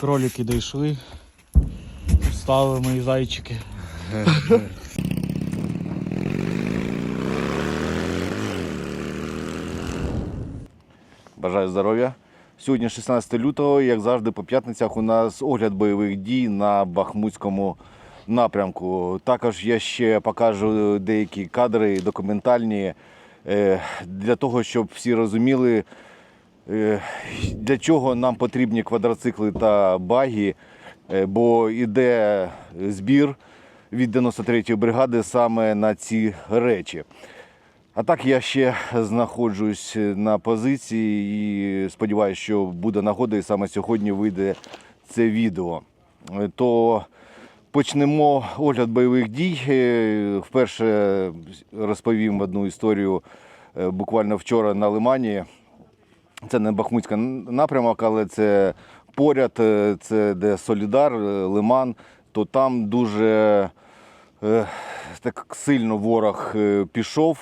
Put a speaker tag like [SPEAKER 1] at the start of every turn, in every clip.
[SPEAKER 1] Кролики дійшли. Стали мої зайчики.
[SPEAKER 2] Бажаю здоров'я. Сьогодні 16 лютого, як завжди, по п'ятницях у нас огляд бойових дій на Бахмутському напрямку. Також я ще покажу деякі кадри документальні е, для того, щоб всі розуміли, для чого нам потрібні квадроцикли та баги, е, бо йде збір від 93-ї бригади саме на ці речі. А так я ще знаходжусь на позиції і сподіваюся, що буде нагода, і саме сьогодні вийде це відео. Е, То почнемо огляд бойових дій. Е, Вперше розповім одну історію е, буквально вчора на Лимані. Це не Бахмутська напрямок, але це поряд, е, це де Солідар, е, Лиман, то там дуже е, так сильно ворог пішов,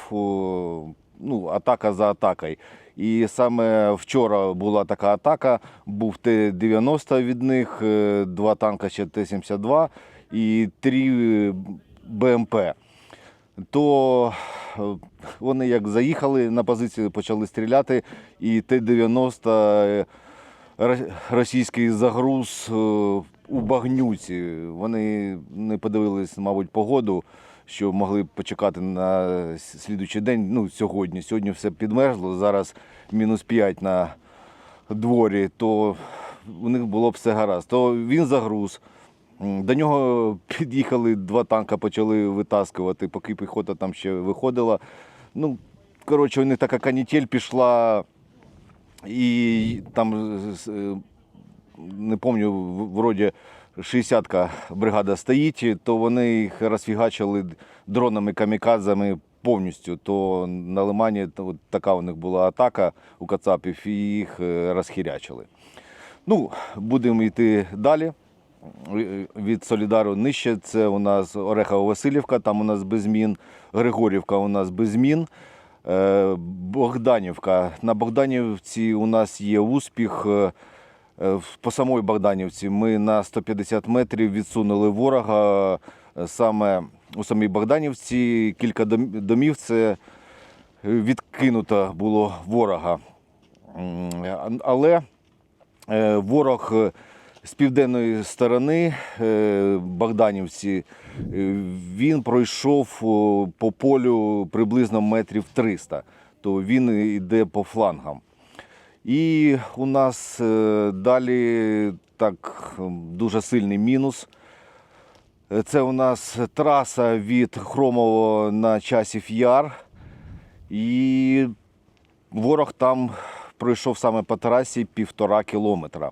[SPEAKER 2] ну, атака за атакою. І саме вчора була така атака, був Т-90 від них, два танка ще Т-72 і три БМП то е, вони як заїхали на позицію, почали стріляти, і Т-90 е, російський загруз е, у багнюці. Вони не подивились, мабуть, погоду, що могли почекати на слідуючий день. Ну, сьогодні. Сьогодні все підмерзло, зараз мінус 5 на дворі, то у них було б все гаразд. То він загруз. До нього під'їхали два танка, почали витаскувати, поки піхота там ще виходила. Ну, коротше, у них така канітель пішла, і там е, не пам'ятаю, вроді 60-ка бригада стоїть, то вони їх розфігачили дронами камікадзами повністю. То на Лимані то така у них була атака у Кацапів, і їх е, розхірячили. Ну, будемо йти далі. Від Солідару нижче це у нас Орехово-Василівка, там у нас без змін. Григорівка у нас без змін. Е, Богданівка. На Богданівці у нас є успіх. Е, По самої Богданівці ми на 150 метрів відсунули ворога. Саме у самій Богданівці кілька домів це відкинуто було ворога. Але Е, Ворог з південної сторони е, Богданівці, е, він пройшов по полю приблизно метрів 300, то він йде по флангам. І у нас е, далі так дуже сильний мінус. Це у нас траса від Хромово на часів Яр. І ворог там пройшов саме по трасі півтора кілометра.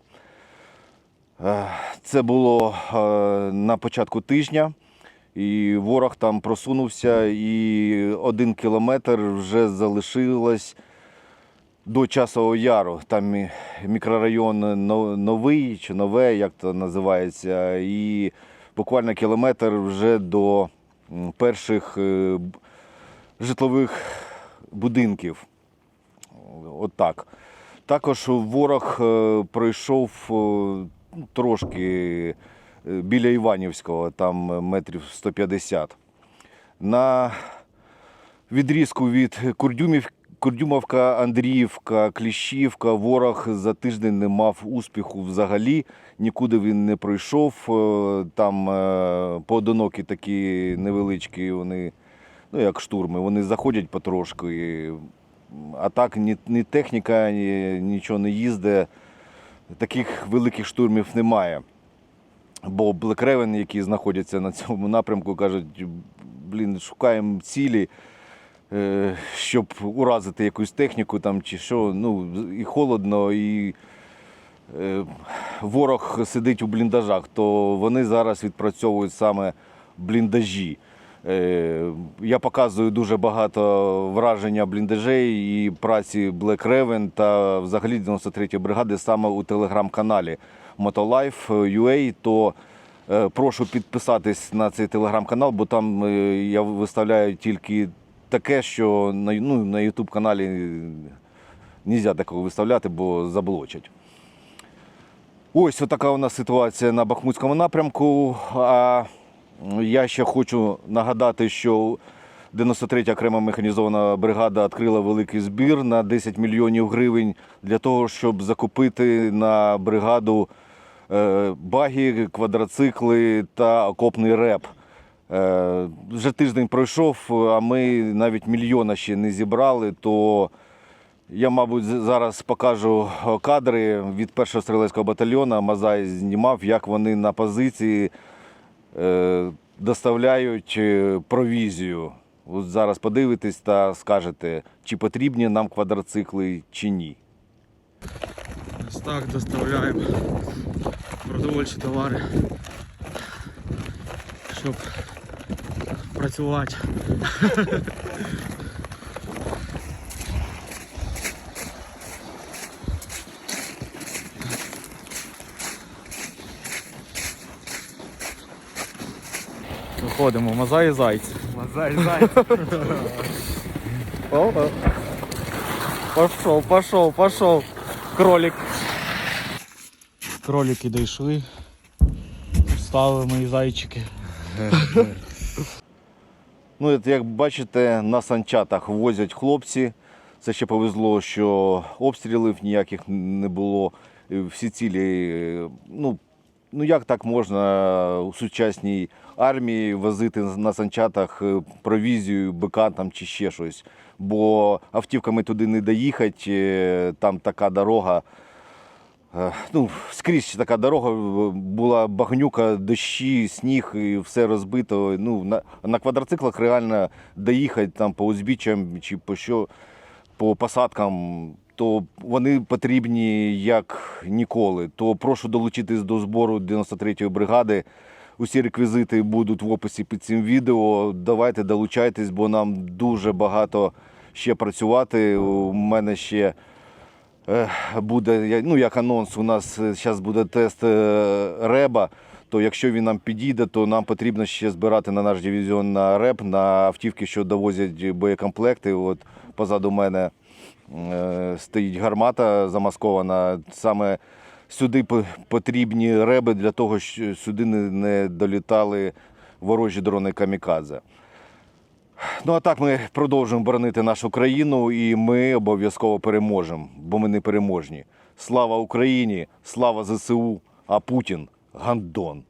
[SPEAKER 2] Е, Це було е, на початку тижня, і ворог там просунувся, і один кілометр вже залишилось до Часового Яру. Там мікрорайон новий чи нове, як то називається, і буквально кілометр вже до перших е, житлових будинків. От так. Також ворог пройшов трошки е, біля Іванівського, там метрів 150. На відрізку від Курдюмів, Курдюмовка, Андріївка, Кліщівка ворог за тиждень не мав успіху взагалі. Нікуди він не пройшов. Е, Там е, поодинокі такі невеличкі вони, ну як штурми, вони заходять потрошки. А так ні, ні техніка, ні, нічого не їздить. Таких великих штурмів немає. Бо Raven, які знаходяться на цьому напрямку, кажуть, блін, шукаємо цілі, е, щоб уразити якусь техніку там чи що. Ну, і холодно, і е, ворог сидить у бліндажах, то вони зараз відпрацьовують саме бліндажі. Е, Я показую дуже багато враження бліндажей і праці Black Raven та взагалі 93-ї бригади саме у телеграм-каналі Motolife UA, то е, прошу підписатись на цей телеграм-канал, бо там е, я виставляю тільки таке, що на, ну, на YouTube каналі не можна такого виставляти, бо заблочать. Ось така у нас ситуація на Бахмутському напрямку. А я ще хочу нагадати, що 93-я окрема механізована бригада відкрила великий збір на 10 мільйонів гривень для того, щоб закупити на бригаду е, баги, квадроцикли та окопний реп. Е, Вже тиждень пройшов, а ми навіть мільйона ще не зібрали, то я, мабуть, зараз покажу кадри від першого стрілецького батальйону. Мазай знімав, як вони на позиції доставляють е, провізію. От зараз подивитесь та скажете, чи потрібні нам квадроцикли, чи ні.
[SPEAKER 1] Ось так доставляємо продовольчі товари, щоб працювати. Виходимо, мазай і зайці.
[SPEAKER 3] Мазай, зайці.
[SPEAKER 1] О-о. Пошел, пошел, пошел. Кролик. Кролики дійшли. Стали мої зайчики.
[SPEAKER 2] Ну, як бачите, на санчатах возять хлопці. Це ще повезло, що обстрілів ніяких не було. Всі цілі, е, ну, ну як так можна у сучасній армії возити на санчатах е, провізію, бика там чи ще щось. Бо автівками туди не доїхати, е, там така дорога. Е, Ну, скрізь така дорога е, була багнюка, дощі, сніг і все розбито. Ну, на, на квадроциклах реально доїхати там по узбіччям чи по що, по посадкам, то вони потрібні як ніколи. То прошу долучитись до збору 93-ї бригади. Усі реквізити будуть в описі під цим відео. Давайте долучайтесь, бо нам дуже багато ще працювати. У мене ще Е, буде, ну як анонс, у нас зараз буде тест е, реба. То якщо він нам підійде, то нам потрібно ще збирати на наш дивізіон на реп, на автівки, що довозять боєкомплекти. От позаду мене е, стоїть гармата замаскована. Саме сюди потрібні реби для того, щоб сюди не, не долітали ворожі дрони камікадзе. Ну а так ми продовжуємо боронити нашу країну, і ми обов'язково переможемо, бо ми не переможні. Слава Україні, слава ЗСУ, а Путін гандон.